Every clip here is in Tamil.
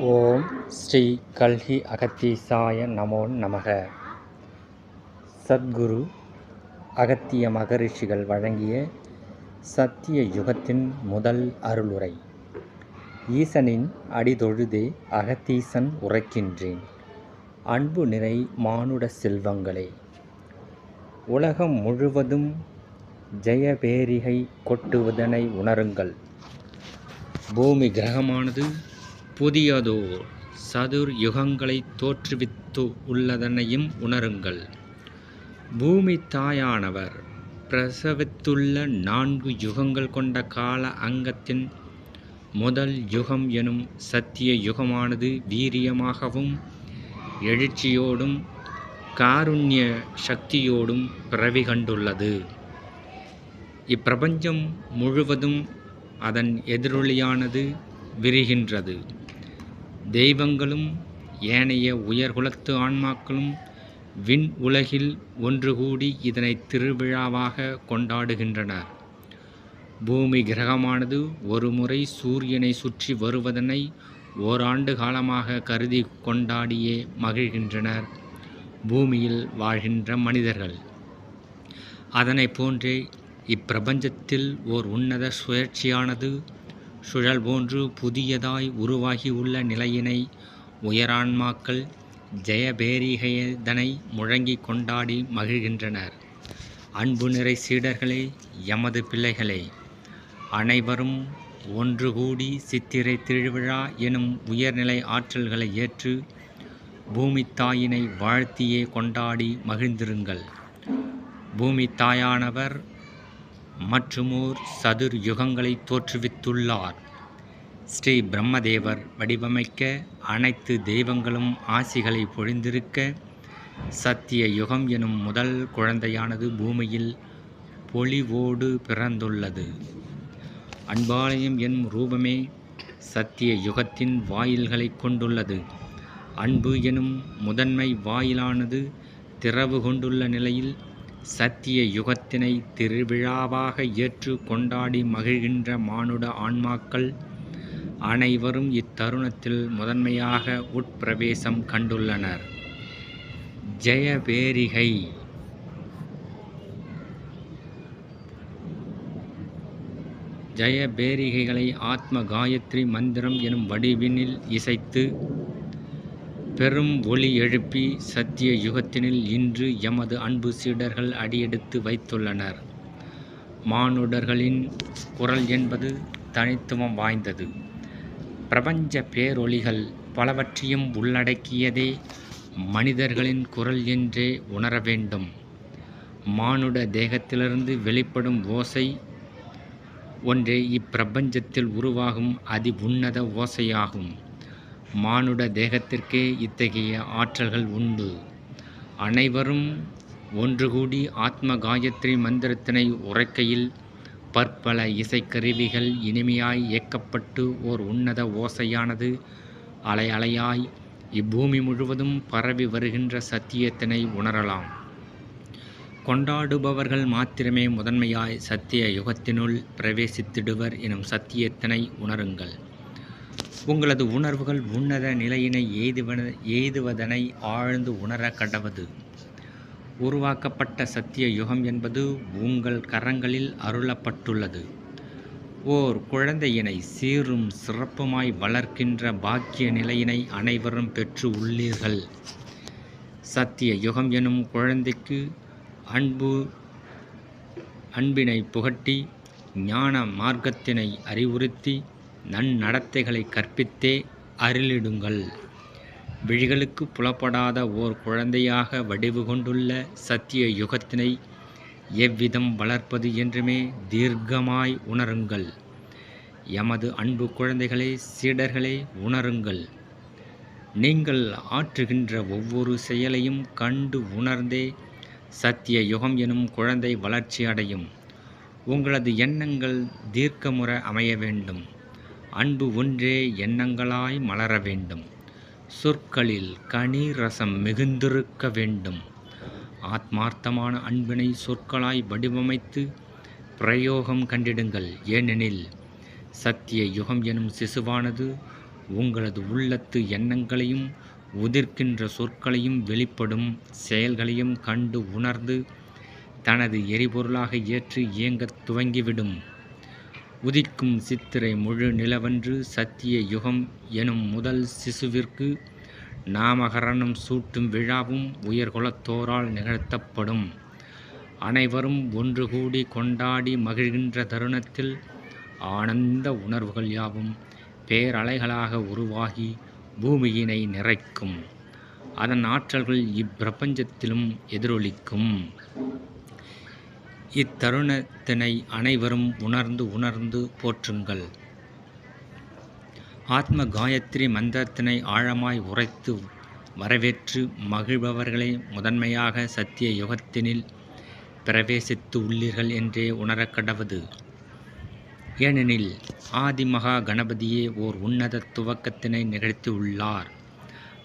ஓம் ஸ்ரீ கல்கி அகத்தீசாய நமோ நமக. சத்குரு அகத்திய மகரிஷிகள் வழங்கிய சத்திய யுகத்தின் முதல் அருளுரை. ஈசனின் அடிதொழுதே அகத்தீசன் உரைக்கின்றேன். அன்பு நிறை மானுட செல்வங்களே உலகம் முழுவதும் ஜெயபேரிகை கொட்டுவதனை உணருங்கள். பூமி கிரகமானது புதியதோர் சதுர் யுகங்களை தோற்றுவித்து உள்ளதனையும் உணருங்கள். பூமி தாயானவர் பிரசவித்துள்ள நான்கு யுகங்கள் கொண்ட கால அங்கத்தின் முதல் யுகம் எனும் சத்திய யுகமானது வீரியமாகவும் எழுச்சியோடும் காருண்ய சக்தியோடும் பிறவி கண்டுள்ளது. இப்பிரபஞ்சம் முழுவதும் அதன் எதிரொலியானது விரிகின்றது. தெய்வங்களும் ஏனைய உயர்குலத்து ஆன்மாக்களும் விண் உலகில் ஒன்று கூடி இதனை திருவிழாவாக கொண்டாடுகின்றனர். பூமி கிரகமானது ஒருமுறை சூரியனை சுற்றி வருவதனை ஓராண்டு காலமாக கருதி கொண்டாடியே மகிழ்கின்றனர். பூமியில் வாழ்கின்ற மனிதர்கள். அதனை போன்றே இப்பிரபஞ்சத்தில் ஓர் உன்னத சுழற்சியானது சுழல் போன்று புதியதாய் உருவாகியுள்ள நிலையினை உயரான்மாக்கள் ஜெயபேரிகையதனை முழங்கி கொண்டாடி மகிழ்கின்றனர். அன்பு நிறை சீடர்களே எமது பிள்ளைகளே அனைவரும் ஒன்று கூடி சித்திரை திருவிழா எனும் உயர்நிலை ஆற்றல்களை ஏற்று பூமித்தாயினை வாழ்த்தியே கொண்டாடி மகிழ்ந்திருங்கள். பூமித்தாயானவர் மற்றுமோர் சதுர் யுகங்களை தோற்றுவித்துள்ளார். ஸ்ரீ பிரம்மதேவர் வடிவமைக்க அனைத்து தெய்வங்களும் ஆசிகளை பொழிந்திருக்க சத்திய யுகம் எனும் முதல் குழந்தையானது பூமியில் பொலிவோடு பிறந்துள்ளது. அன்பாலயம் எனும் ரூபமே சத்திய யுகத்தின் வாயில்களை கொண்டுள்ளது. அன்பு எனும் முதன்மை வாயிலானது திறவு கொண்டுள்ள நிலையில் சத்திய யுகத்தினை திருவிழாவாக ஏற்று கொண்டாடி மகிழ்கின்ற மானுட ஆன்மாக்கள் அனைவரும் இத்தருணத்தில் முதன்மையாக உட்பிரவேசம் கண்டுள்ளனர். ஜெயவேரிகை ஜெயபேரிகைகளை ஆத்ம காயத்ரி மந்திரம் எனும் வடிவினில் இசைத்து பெரும் ஒளி எழுப்பி சத்திய யுகத்தினில் இன்று எமது அன்பு சீடர்கள் அடியெடுத்து வைத்துள்ளனர். மானுடர்களின் குரல் என்பது தனித்துவம் வாய்ந்தது. பிரபஞ்ச பேரொளிகள் பலவற்றையும் உள்ளடக்கியதே மனிதர்களின் குரல் என்றே உணர வேண்டும். மானுட தேகத்திலிருந்து வெளிப்படும் ஓசை ஒன்றே இப்பிரபஞ்சத்தில் உருவாகும் அதி உன்னத ஓசையாகும். மானுட தேகத்திற்கே இத்தகைய ஆற்றல்கள் உண்டு. அனைவரும் ஒன்று கூடி ஆத்ம காயத்ரி மந்திரத்தினை உரைக்கையில் பற்பல இசைக்கருவிகள் இனிமையாய் இயக்கப்பட்டு ஓர் உன்னத ஓசையானது அலை அலையாய் இப்பூமி முழுவதும் பரவி வருகின்ற சத்தியத்தினை உணரலாம். கொண்டாடுபவர்கள் மாத்திரமே முதன்மையாய் சத்திய யுகத்தினுள் பிரவேசித்திடுவர் எனும் சத்தியத்தினை உணருங்கள். உங்களது உணர்வுகள் உன்னத நிலையினை எய்துவன எய்துவதனை ஆழ்ந்து உணர கடவது. உருவாக்கப்பட்ட சத்திய யுகம் என்பது உங்கள் கரங்களில் அருளப்பட்டுள்ளது. ஓர் குழந்தையினை சீரும் சிறப்புமாய் வளர்க்கின்ற பாக்கிய நிலையினை அனைவரும் பெற்று உள்ளீர்கள். சத்திய யுகம் எனும் குழந்தைக்கு அன்பு அன்பினை புகட்டி ஞான மார்க்கத்தினை அறிவுறுத்தி நன்னடத்தைகளை கற்பித்தே அருளிடுங்கள். விழிகளுக்கு புலப்படாத ஓர் குழந்தையாக வடிவு கொண்டுள்ள சத்திய யுகத்தினை எவ்விதம் வளர்ப்பது என்றுமே தீர்க்கமாய் உணருங்கள். எமது அன்பு குழந்தைகளே சீடர்களே உணருங்கள். நீங்கள் ஆற்றுகின்ற ஒவ்வொரு செயலையும் கண்டு உணர்ந்தே சத்திய யுகம் எனும் குழந்தை வளர்ச்சி அடையும். உங்களது எண்ணங்கள் தீர்க்கமுற அமைய வேண்டும். அன்பு ஒன்றே எண்ணங்களாய் மலர வேண்டும். சொற்களில் கனி ரசம் மிகுந்திருக்க வேண்டும். ஆத்மார்த்தமான அன்பினை சொற்களாய் வடிவமைத்து பிரயோகம் கண்டிடுங்கள். ஏனெனில் சத்திய யுகம் எனும் சிசுவானது உங்களது உள்ளத்து எண்ணங்களையும் உதிர்க்கின்ற சொற்களையும் வெளிப்படும் செயல்களையும் கண்டு உணர்ந்து தனது எரிபொருளாக ஏற்று இயங்கத் துவங்கிவிடும். உதிக்கும் சித்திரை முழு நிலவன்று சத்திய யுகம் எனும் முதல் சிசுவிற்கு நாமகரணம் சூட்டும் விழாவும் உயர்குலத்தோரால் நிகழ்த்தப்படும். அனைவரும் ஒன்று கூடி கொண்டாடி மகிழ்கின்ற தருணத்தில் ஆனந்த உணர்வுகள் யாவும் பேரலைகளாக உருவாகி பூமியினை நிறைக்கும். அதன் ஆற்றல்கள் இப்பிரபஞ்சத்திலும் எதிரொலிக்கும். இத்தருணத்தினை அனைவரும் உணர்ந்து உணர்ந்து போற்றுங்கள். ஆத்ம காயத்ரி மந்திரத்தினை ஆழமாய் உரைத்து வரவேற்று மகிழ்பவர்களை முதன்மையாக சத்திய யுகத்தினில் பிரவேசித்து உள்ளீர்கள் என்றே உணரக்கடவது ஏனெனில் ஆதிமகா கணபதியே ஓர் உன்னத துவக்கத்தினை நிகழ்த்தி உள்ளார்.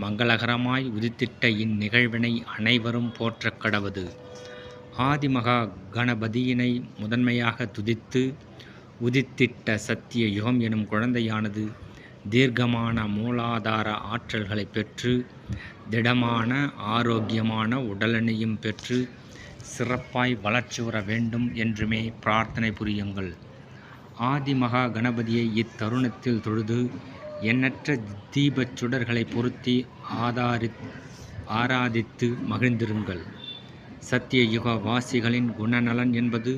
மங்களகரமாய் உதித்திட்ட இந்நிகழ்வினை அனைவரும் போற்றக் கடவது. ஆதிமகா கணபதியினை முதன்மையாக துதித்து உதித்திட்ட சத்திய யுகம் எனும் குழந்தையானது தீர்க்கமான மூலாதார ஆற்றல்களை பெற்று திடமான ஆரோக்கியமான உடலனையும் பெற்று சிறப்பாய் வளர்ச்சியுற வேண்டும் என்றுமே பிரார்த்தனை புரியுங்கள். ஆதிமகா கணபதியை இத்தருணத்தில் தொழுது எண்ணற்ற தீபச் சுடர்களை பொருத்தி ஆதாரி ஆராதித்து மகிழ்ந்திருங்கள். சத்திய யுக வாசிகளின் குணநலன் என்பது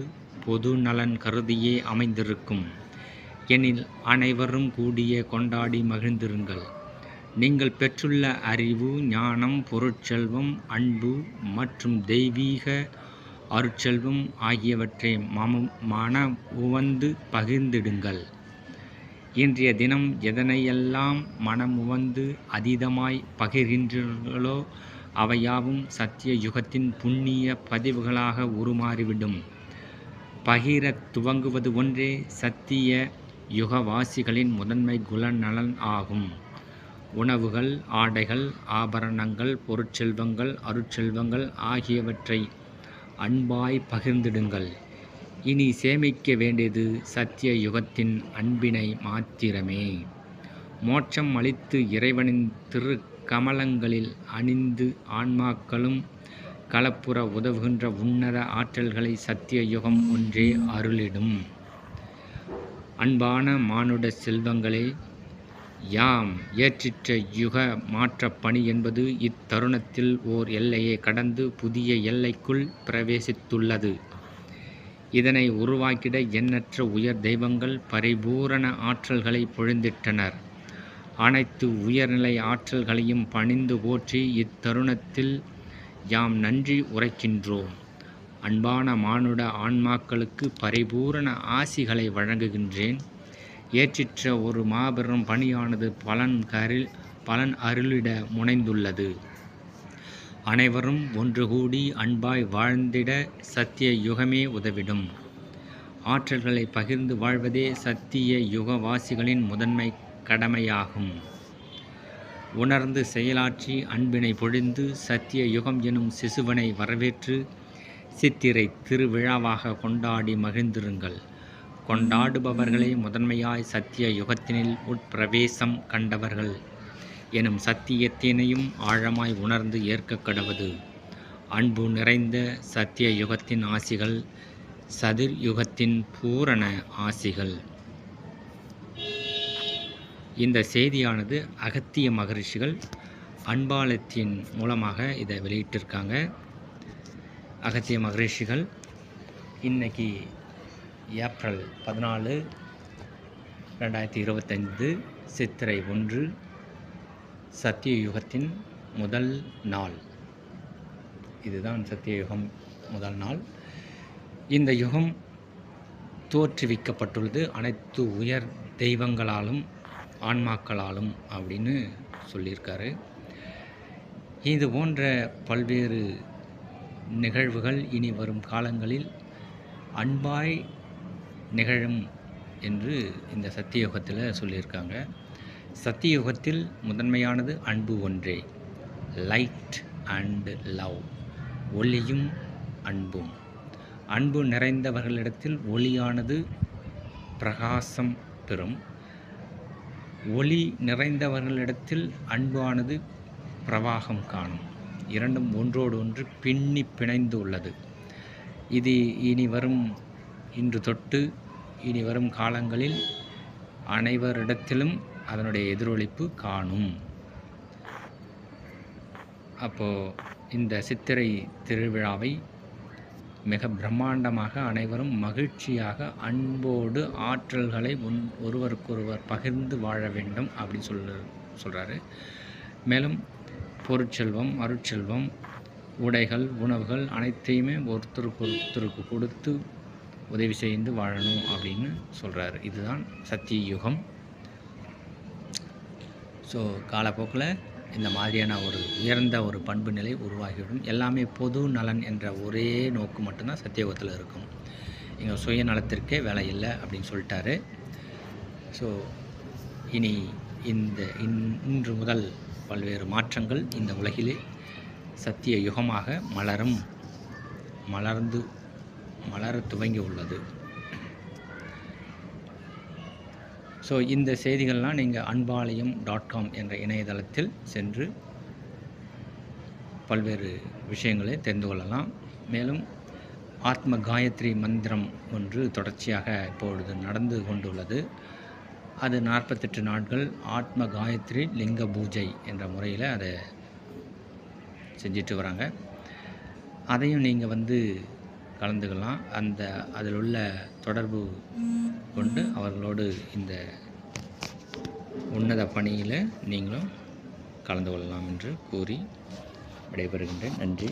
பொது நலன் கருதியே அமைந்திருக்கும். எனில் அனைவரும் கூடிய கொண்டாடி மகிழ்ந்திருங்கள். நீங்கள் பெற்றுள்ள அறிவு ஞானம் பொருட்செல்வம் அன்பு மற்றும் தெய்வீக அருட்செல்வம் ஆகியவற்றை மம மன உவந்து பகிர்ந்திடுங்கள். இன்றைய தினம் எதனையெல்லாம் மனம் உவந்து அதீதமாய் பகிர்கின்றீர்களோ அவையாவும் சத்திய யுகத்தின் புண்ணிய பதிவுகளாக உருமாறிவிடும். பகிரத் துவங்குவது ஒன்றே சத்திய யுகவாசிகளின் முதன்மை குலநலன் ஆகும். உணவுகள் ஆடைகள் ஆபரணங்கள் பொருட்செல்வங்கள் அருட்செல்வங்கள் ஆகியவற்றை அன்பாய் பகிர்ந்திடுங்கள். இனி சேமிக்க வேண்டியது சத்திய யுகத்தின் அன்பினை மாத்திரமே. மோட்சம் அளித்து இறைவனின் திரு கமலங்களில் அணிந்து ஆன்மாக்களும் களப்புற உதவுகின்ற உன்னத ஆற்றல்களை சத்திய யுகம் ஒன்றே அருளிடும். அன்பான மானுட செல்வங்களே யாம் ஏற்றிற்ற யுக மாற்றப் பணி என்பது இத்தருணத்தில் ஓர் எல்லையை கடந்து புதிய எல்லைக்குள் பிரவேசித்துள்ளது. இதனை உருவாக்கிட எண்ணற்ற உயர் தெய்வங்கள் பரிபூரண ஆற்றல்களை பொழிந்திட்டனர். அனைத்து உயர்நிலை ஆற்றல்களையும் பணிந்து போற்றி இத்தருணத்தில் யாம் நன்றி உரைக்கின்றோம். அன்பான மானுட ஆன்மாக்களுக்கு பரிபூரண ஆசிகளை வழங்குகின்றேன். ஏற்றிற்ற ஒரு மாபெரும் பணியானது பலன் கரில் பலன் அருளிட முனைந்துள்ளது. அனைவரும் ஒன்று கூடி அன்பாய் வாழ்ந்திட சத்திய யுகமே உதவிடும். ஆற்றல்களை பகிர்ந்து வாழ்வதே சத்திய யுகவாசிகளின் முதன்மை கடமையாகும். உணர்ந்து செயலாற்றி அன்பினை பொழிந்து சத்திய யுகம் எனும் சிசுவனை வரவேற்று சித்திரை திருவிழாவாக கொண்டாடி மகிழ்ந்திருங்கள். கொண்டாடுபவர்களே முதன்மையாய் சத்திய யுகத்தினில் உட்பிரவேசம் கண்டவர்கள் எனும் சத்தியத்தினையும் ஆழமாய் உணர்ந்து ஏற்க கடவது. அன்பு நிறைந்த சத்திய யுகத்தின் ஆசிகள் சதிர் யுகத்தின் பூரண ஆசிகள். இந்த செய்தியானது அகத்திய மகரிஷிகள் அன்பாலத்தின் மூலமாக இதை வெளியிட்டிருக்காங்க. அகத்திய மகரிஷிகள் இன்னைக்கு ஏப்ரல் பதினாலு ரெண்டாயிரத்தி இருபத்தைந்து சித்திரை ஒன்று சத்தியயுகத்தின் முதல் நாள். இதுதான் சத்தியயுகம் முதல் நாள். இந்த யுகம் தோற்றுவிக்கப்பட்டுள்ளது. அனைத்து உயர் தெய்வங்களாலும் ஆன்மாக்களாலும் அப்படின்னு சொல்லியிருக்காரு. இது போன்ற பல்வேறு நிகழ்வுகள் இனி வரும் காலங்களில் அன்பாய் நிகழும் என்று இந்த சத்தியுகத்தில் சொல்லியிருக்காங்க. சத்தியுகத்தில் முதன்மையானது அன்பு ஒன்றே லைட் அண்ட் லவ் ஒளியும் அன்பும். அன்பு நிறைந்தவர்களிடத்தில் ஒளியானது பிரகாசம் பெறும். ஒளி நிறைந்தவர்களிடத்தில் அன்பானது பிரவாகம் காணும். இரண்டும் ஒன்றோடு ஒன்று பின்னி பிணைந்து உள்ளது. இது இனி வரும் இன்று தொட்டு இனி வரும் காலங்களில் அனைவரிடத்திலும் அதனுடைய எதிரொலிப்பு காணும். அப்போது இந்த சித்திரை திருவிழாவை மிக பிரம்மாண்டமாக அனைவரும் மகிழ்ச்சியாக அன்போடு ஆற்றல்களை உன் ஒருவருக்கொருவர் பகிர்ந்து வாழ வேண்டும் அப்படின்னு சொல்ல சொல்கிறாரு மேலும் பொருட்செல்வம் அருட்செல்வம் உடைகள் உணவுகள் அனைத்தையுமே ஒருத்தருக்கு ஒருத்தருக்கு கொடுத்து உதவி செய்து வாழணும் அப்படின்னு சொல்கிறாரு இதுதான் சத்திய யுகம் ஸோ காலப்போக்கில் இந்த மாதிரியான ஒரு உயர்ந்த ஒரு பண்பு நிலை உருவாகிவிடும். எல்லாமே பொது நலன் என்ற ஒரே நோக்கு மட்டும்தான் சத்தியோகத்தில் இருக்கும். எங்கள் சுயநலத்திற்கே வேலை இல்லை அப்படின்னு சொல்லிட்டாரு. ஸோ இனி இந்த இன்- இன்று முதல் பல்வேறு மாற்றங்கள் இந்த உலகிலே சத்திய யுகமாக மலரும் மலர்ந்து மலர துவங்கி உள்ளது ஸோ இந்த செய்திகள்லாம் நீங்கள் அன்பாலயம் டாட் காம் என்ற இணையதளத்தில் சென்று பல்வேறு விஷயங்களை தெரிந்து கொள்ளலாம். மேலும் ஆத்ம காயத்ரி மந்திரம் ஒன்று தொடர்ச்சியாக இப்பொழுது நடந்து கொண்டுள்ளது. அது நாற்பத்தெட்டு நாட்கள் ஆத்ம காயத்ரி லிங்க பூஜை என்ற முறையில் அதை செஞ்சிட்டு வராங்க. அதையும் நீங்கள் வந்து கலந்துக்கலாம். அந்த அதில் உள்ள தொடர்பு கொண்டு அவர்களோடு இந்த உன்னத பணியில் நீங்களும் கலந்து கொள்ளலாம் என்று கூறி விடைபெறுகின்றேன். நன்றி.